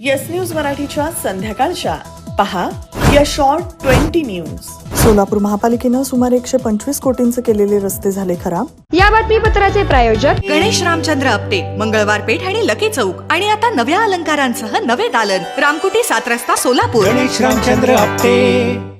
Yes news मराठीच्या संध्याकाळच्या. पहा या शॉर्ट ट्वेंटी न्यूज सोलापूर महापालिकेनं सुमारे एकशे पंचवीस कोटींचे केलेले रस्ते झाले खराब. या बातमीपत्राचे प्रायोजक गणेश रामचंद्र आपटे मंगळवार पेठ आणि लकी चौक आणि आता नव्या अलंकारांसह नवे दालन. रामकुटी सात रस्ता सोलापूर. गणेश रामचंद्र आपटे.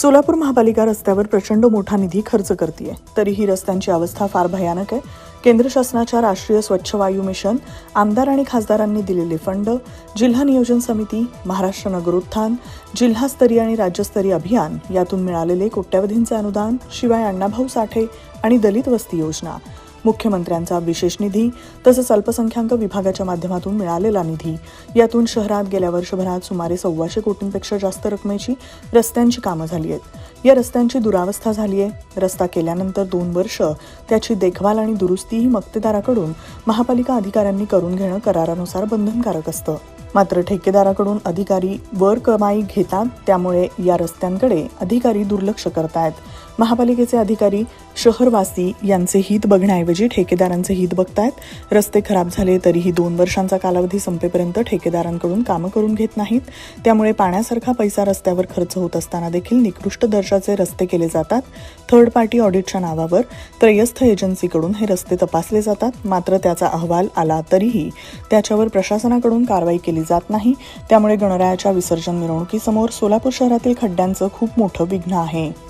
सोलापूर महापालिका रस्त्यावर प्रचंड मोठा निधी खर्च करते तरीही रस्त्यांची अवस्था फार भयानक आहे. केंद्र शासनाच्या राष्ट्रीय स्वच्छ वायू मिशन आमदार आणि खासदारांनी दिलेले फंड जिल्हा नियोजन समिती महाराष्ट्र नगरोत्थान जिल्हास्तरीय आणि राज्यस्तरीय अभियान यातून मिळालेले कोट्यवधींचे अनुदान शिवाय अण्णाभाऊ साठे आणि दलित वस्ती योजना. मुख्यमंत्र्यांचा विशेष निधी तसंच अल्पसंख्याक विभागाच्या माध्यमातून मिळालेला निधी. यातून शहरात गेल्या वर्षभरात सुमारे सव्वाशे कोटींपेक्षा जास्त रकमेची रस्त्यांची कामं झाली आहेत. या रस्त्यांची दुरावस्था झाली आहे. रस्ता केल्यानंतर दोन वर्ष त्याची देखभाल आणि दुरुस्तीही मक्तेदाराकडून महापालिका अधिकाऱ्यांनी करून घेणं करारानुसार बंधनकारक असतं. मात्र ठेकेदाराकडून अधिकारी वर कमाई घेतात त्यामुळे या रस्त्यांकडे अधिकारी दुर्लक्ष करतायत. महापालिकेचे अधिकारी शहरवासी यांचे हित बघण्याऐवजी ठेकेदारांचे हित बघतायत. रस्ते खराब झाले तरीही दोन वर्षांचा कालावधी संपेपर्यंत ठेकेदारांकडून कामं करून घेत नाहीत. त्यामुळे पाण्यासारखा पैसा रस्त्यावर खर्च होत असताना देखील निकृष्ट दर्जाचे रस्ते केले जातात. थर्ड पार्टी ऑडिटच्या नावावर त्रयस्थ एजन्सीकडून हे रस्ते तपासले जातात. मात्र त्याचा अहवाल आला तरीही त्याच्यावर प्रशासनाकडून कारवाई केली जात नाही. त्यामुळे गणरायाच्या विसर्जन मिरवणुकीसमोर सोलापूर शहरातील खड्ड्यांचं खूप मोठं विघ्न आहे.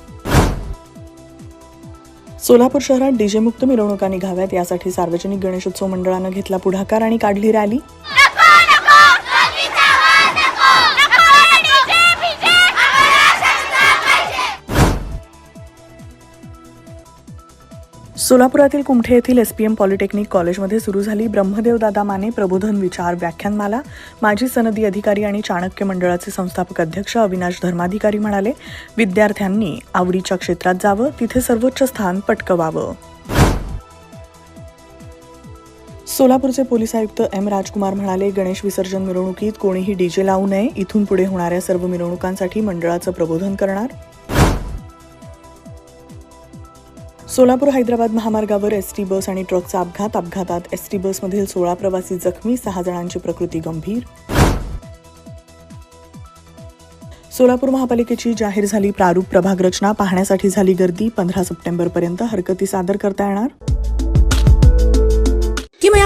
सोलापूर शहरात डीजे मुक्त मिरवणुका निघाव्यात यासाठी सार्वजनिक गणेशोत्सव मंडळानं घेतला पुढाकार आणि काढली रॅली. सोलापुरातील कुमठे येथील एस पी एम पॉलिटेक्निक कॉलेजमध्ये सुरू झाली ब्रह्मदेवदादा माने प्रबोधन विचार व्याख्यानमाला. माजी सनदी अधिकारी आणि चाणक्य मंडळाचे संस्थापक अध्यक्ष अविनाश धर्माधिकारी म्हणाले विद्यार्थ्यांनी आवडीच्या क्षेत्रात जावं तिथे सर्वोच्च स्थान पटकवावं. सोलापूरचे पोलीस आयुक्त एम राजकुमार म्हणाले गणेश विसर्जन मिरवणुकीत कोणीही डीजे लावू नये इथून पुढे होणाऱ्या सर्व मिरवणुकांसाठी मंडळाचं प्रबोधन करणार. सोलापूर हैदराबाद महामार्गावर एसटी बस आणि ट्रकचा अपघात. अपघातात एसटी बसमधील सोळा प्रवासी जखमी सहा जणांची प्रकृती गंभीर. सोलापूर महापालिकेची जाहीर झाली प्रारूप प्रभाग रचना. पाहण्यासाठी झाली गर्दी. पंधरा सप्टेंबरपर्यंत हरकती सादर करता येणार.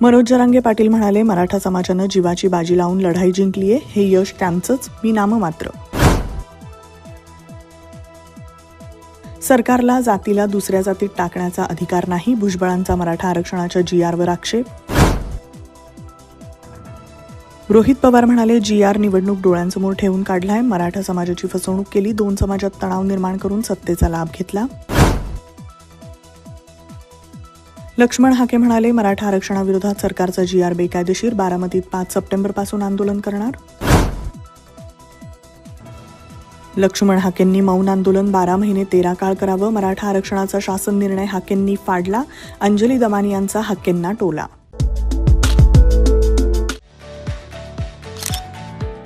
Manoj Jarange Patil म्हणाले मराठा समाजानं जीवाची बाजी लावून लढाई जिंकलीये हे यश त्यांचंच मी नाममात्र सरकारला जातीला दुसऱ्या जातीत टाकण्याचा अधिकार नाही भुजबळांचा मराठा आरक्षणाच्या जी आरवर आक्षेप. रोहित पवार म्हणाले जी आर निवडणूक डोळ्यांसमोर ठेवून काढलाय मराठा समाजाची फसवणूक केली दोन समाजात तणाव निर्माण करून सत्तेचा लाभ घेतला. लक्ष्मण हाके म्हणाले मराठा आरक्षणाविरोधात सरकारचं जी आर बेकायदेशीर बारामतीत पाच सप्टेंबरपासून आंदोलन करणार? लक्ष्मण हाकेंनी मौन आंदोलन बारा महिने तेरा काळ करावं मराठा आरक्षणाचा शासन निर्णय हाकेंनी फाडला अंजली दमानी यांचा हाकेंना टोला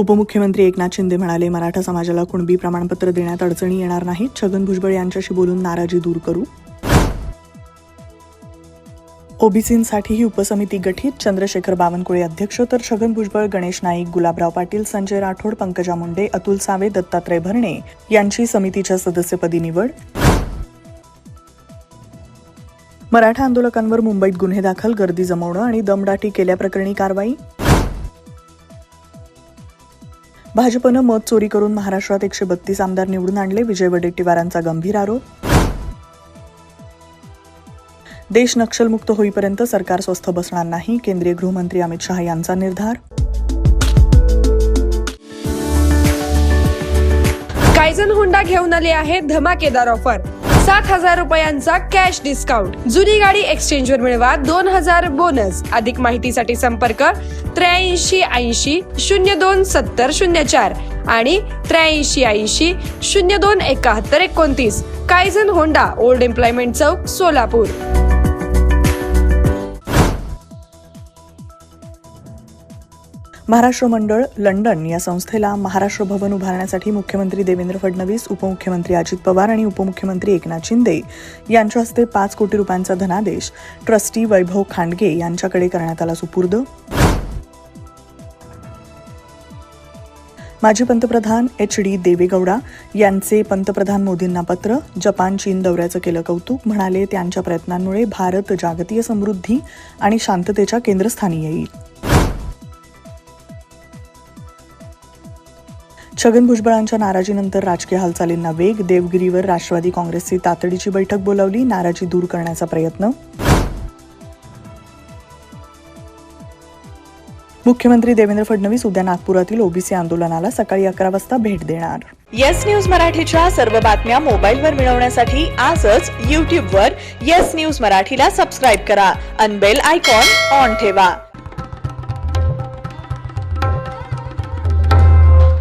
उपमुख्यमंत्री एकनाथ शिंदे म्हणाले मराठा समाजाला कुणबी प्रमाणपत्र देण्यात अडचणी येणार नाहीत. छगन भुजबळ यांच्याशी बोलून नाराजी दूर करू. ओबीसींसाठीही उपसमिती गठीत. चंद्रशेखर बावनकुळे अध्यक्ष तर छगन भुजबळ गणेश नाईक गुलाबराव पाटील संजय राठोड पंकजा मुंडे अतुल सावे दत्तात्रय भरणे यांची समितीच्या सदस्यपदी निवड. मराठा आंदोलकांवर मुंबईत गुन्हे दाखल गर्दी जमवणं आणि दमदाटी केल्याप्रकरणी कारवाई. भाजपनं मत चोरी करून महाराष्ट्रात एकशे बत्तीस आमदार निवडून आणले. विजय वडेट्टीवारांचा गंभीर आरोप. देश नक्षलमुक्त होईपर्यंत सरकार स्वस्थ बसणार नाही. केंद्रीय गृहमंत्री अमित शहा यांचा निर्धार. कायझन हुंडा घेऊन आले आहे धमाकेदार ऑफर. सात हजार रुपयांचा कॅश डिस्काउंट जुनी गाडी एक्सचेंज वर मिळवा दोन हजार बोनस अधिक माहितीसाठी संपर्क त्र्याऐंशी ऐंशी शून्य दोन सत्तर शून्य चार आणि त्र्याऐंशी ऐंशी शून्य दोन एकाहत्तर एकोणतीस. कायझन होंडा ओल्ड एम्प्लॉयमेंट चौक सोलापूर महाराष्ट्र मंडळ लंडन या संस्थेला महाराष्ट्र भवन उभारण्यासाठी मुख्यमंत्री देवेंद्र फडणवीस उपमुख्यमंत्री अजित पवार आणि उपमुख्यमंत्री एकनाथ शिंदे यांच्या हस्ते पाच कोटी रुपयांचा धनादेश. ट्रस्टी वैभव खांडगे यांच्याकडे करण्यात आला सुपूर्द. माजी पंतप्रधान एच डी देवेगौडा यांचे पंतप्रधान मोदींना पत्र जपान चीन दौऱ्याचं केलं कौतुक म्हणाले त्यांच्या प्रयत्नांमुळे भारत जागतिक समृद्धी आणि शांततेच्या केंद्रस्थानी येईल. छगन भुजबळांच्या नाराजीनंतर राजकीय हालचालींना वेग देवगिरीवर राष्ट्रवादी काँग्रेसची तातडीची बैठक बोलावली नाराजी दूर करण्याचा प्रयत्न. मुख्यमंत्री देवेंद्र फडणवीस उद्या नागपुरातील ओबीसी आंदोलनाला सकाळी अकरा वाजता भेट देणार. येस न्यूज मराठीच्या सर्व बातम्या मोबाईलवर मिळवण्यासाठी आजच यूट्यूबवर येस न्यूज मराठीला सबस्क्राईब करा. अनबेल आयकॉन ऑन ठेवा.